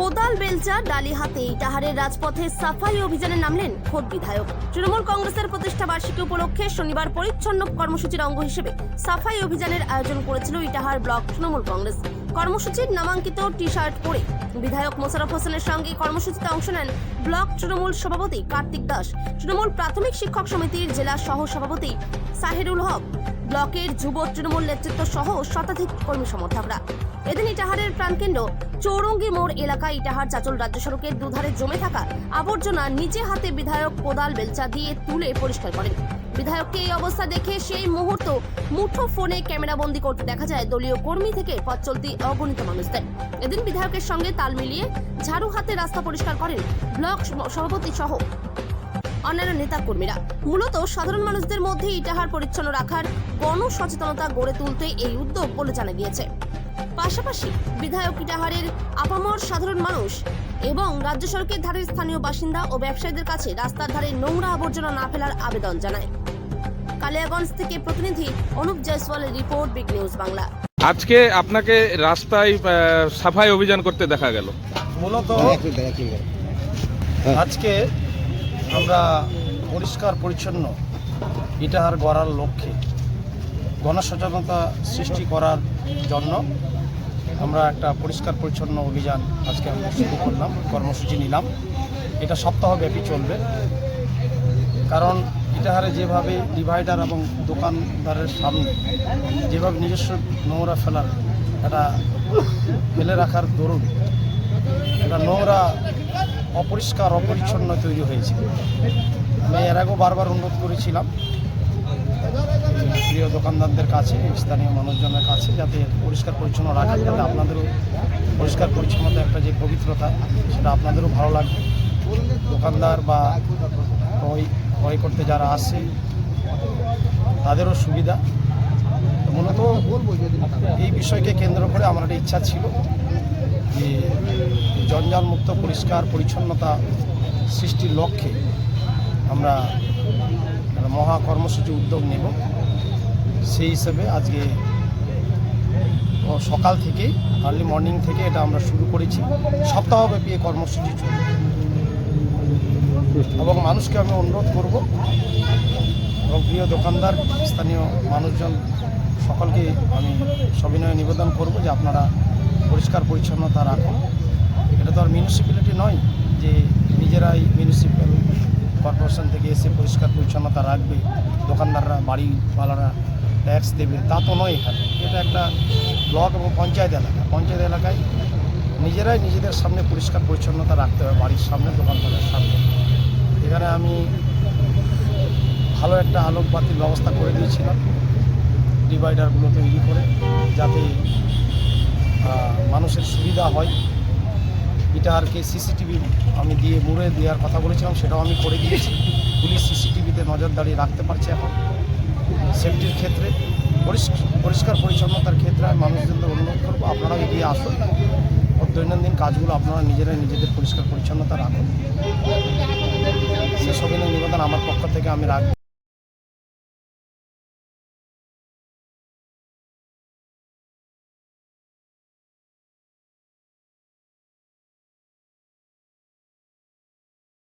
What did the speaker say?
কোদাল বেলচা ডালি হাতে ইটাহারের রাজপথে সাফাই অভিযানে নামলেন খোদ বিধায়ক। তৃণমূল কংগ্রেসের প্রতিষ্ঠা বার্ষিকী উপলক্ষে শনিবার পরিচ্ছন্ন কর্মসূচির অঙ্গ হিসেবে সাফাই অভিযানের আয়োজন করেছিল ইটাহার ব্লক তৃণমূল কংগ্রেস। কর্মসূচির নামাঙ্কিত টি শার্ট পরে বিধায়ক মোশারফ হোসেনের সঙ্গে কর্মসূচিতে অংশ নেন ব্লক তৃণমূল সভাপতি কার্তিক দাস। তৃণমূল প্রাথমিক শিক্ষক সমিতির জেলা সহ সভাপতি সাহেরুল হক, ব্লকের যুব তৃণমূল নেতৃত্ব সহ শতাধিক কর্মী সমর্থকরা। এদিন ইটাহারের প্রাণকেন্দ্র চৌরঙ্গি মোড় এলাকায় ইটাহার চাচল রাজ্য সড়কের দুধারে জমে থাকা আবর্জনা নিজে হাতে বিধায়ক কোদাল বেলচা দিয়ে তুলে পরিষ্কার করেন। বিধায়ককে এই অবস্থা দেখে সেই মুহূর্ত মুঠো ফোনে ক্যামেরাবন্দি করতে দেখা যায়। দলীয় কর্মী থেকে পথ চলতি অগণিত মানুষদের। এদিন বিধায়কের সঙ্গে তাল মিলিয়ে ঝাড়ু হাতে রাস্তা পরিষ্কার করেন ব্লক সভাপতি সহ অন্যান্য নেতা কর্মীরা। মূলত সাধারণ মানুষদের মধ্যে ইটাহার পরিচ্ছন্ন রাখার গণ সচেতনতা গড়ে তুলতে এই উদ্যোগ বলে জানা গিয়েছে। পাশাপাশি বিধায়ক ইটাহারের আপামর সাধারণ মানুষ এবং রাজ্য সড়কের ধারের স্থানীয় বাসিন্দা ও ব্যবসায়ীদের কাছে রাস্তার ধারে নোংরা আবর্জনা না ফেলার আবেদন জানায়। কালিয়াগঞ্জ থেকে প্রতিনিধি অনুপ জয়সওয়ালের রিপোর্ট বিগ নিউজ বাংলা। আজকে আপনাকে রাস্তায় সাফাই অভিযান করতে দেখা গেল। মূলত আজকে আমরা পরিষ্কার পরিচ্ছন্ন ইটাহার গড়ার লক্ষ্যে গণসচেতনতা সৃষ্টি করার জন্য আমরা একটা পরিষ্কার পরিচ্ছন্ন অভিযান আজকে আমরা শুরু করলাম, কর্মসূচি নিলাম। এটা সপ্তাহব্যাপী চলবে। কারণ ইটাহারে যেভাবে ডিভাইডার এবং দোকানদারের সামনে যেভাবে নিজস্ব নোংরা ফেলার একটা ফেলে রাখার দরুন একটা নোংরা, অপরিষ্কার, অপরিচ্ছন্ন তৈরি হয়েছে। আমি এর আগেও বারবার অনুরোধ করেছিলাম প্রিয় দোকানদারদের কাছে, স্থানীয় মানুষজনের কাছে যাতে পরিষ্কার পরিচ্ছন্ন রাখা যাতে আপনাদেরও পরিষ্কার পরিচ্ছন্নতা একটা যে পবিত্রতা, সেটা আপনাদেরও ভালো লাগবে। দোকানদার বা ক্রয় ক্রয় করতে যারা আসে, তাদেরও সুবিধা। মূলত এই বিষয়কে কেন্দ্র করে আমার একটা ইচ্ছা ছিল যে জঞ্জাল মুক্ত, পরিষ্কার, পরিচ্ছন্নতা সৃষ্টির লক্ষ্যে আমরা মহা কর্মসূচি উদ্যোগ নেব। সেই হিসেবে আজকে সকাল থেকে আর্লি মর্নিং থেকে এটা আমরা শুরু করেছি। সপ্তাহব্যাপী এই কর্মসূচি চলবে এবং মানুষকে আমি অনুরোধ করব, এবং প্রিয় দোকানদার, স্থানীয় মানুষজন, সকলকে আমি সবিনয় নিবেদন করব যে আপনারা পরিষ্কার পরিচ্ছন্নতা রাখুন। এটা তো আর মিউনিসিপ্যালিটি নয় যে নিজেরাই মিউনিসিপ্যাল কর্পোরেশন থেকে এসে পরিষ্কার পরিচ্ছন্নতা রাখবে। দোকানদাররা, বাড়িওয়ালারা ট্যাক্স দেবে তা তো নয় এখানে। এটা একটা ব্লক এবং পঞ্চায়েত এলাকা। পঞ্চায়েত এলাকায় নিজেরাই নিজেদের সামনে পরিষ্কার পরিচ্ছন্নতা রাখতে হবে, বাড়ির সামনে দোকানদারের সামনে। এখানে আমি ভালো একটা আলোকবাতির ব্যবস্থা করে দিয়েছিলাম, ডিভাইডারগুলো তৈরি করে, যাতে মানুষের সুবিধা হয়। ইটাহারকে সিসিটিভি, আমি দিয়ে মুড়ে দেওয়ার কথা বলেছিলাম, সেটাও আমি করে দিয়েছি। পুলিশ সিসিটিভিতে নজরদারি রাখতে পারছে এখন। সেফটির ক্ষেত্রে পরিষ্কার পরিচ্ছন্নতার ক্ষেত্রে আমি মানুষজনদের অনুরোধ করব, আপনারাও এগিয়ে আসুন। দৈনন্দিন কাজগুলো আপনারা নিজেরা নিজেদের পরিষ্কার পরিচ্ছন্নতা রাখুন। সেসব নিবেদন আমার পক্ষ থেকে আমি রাখব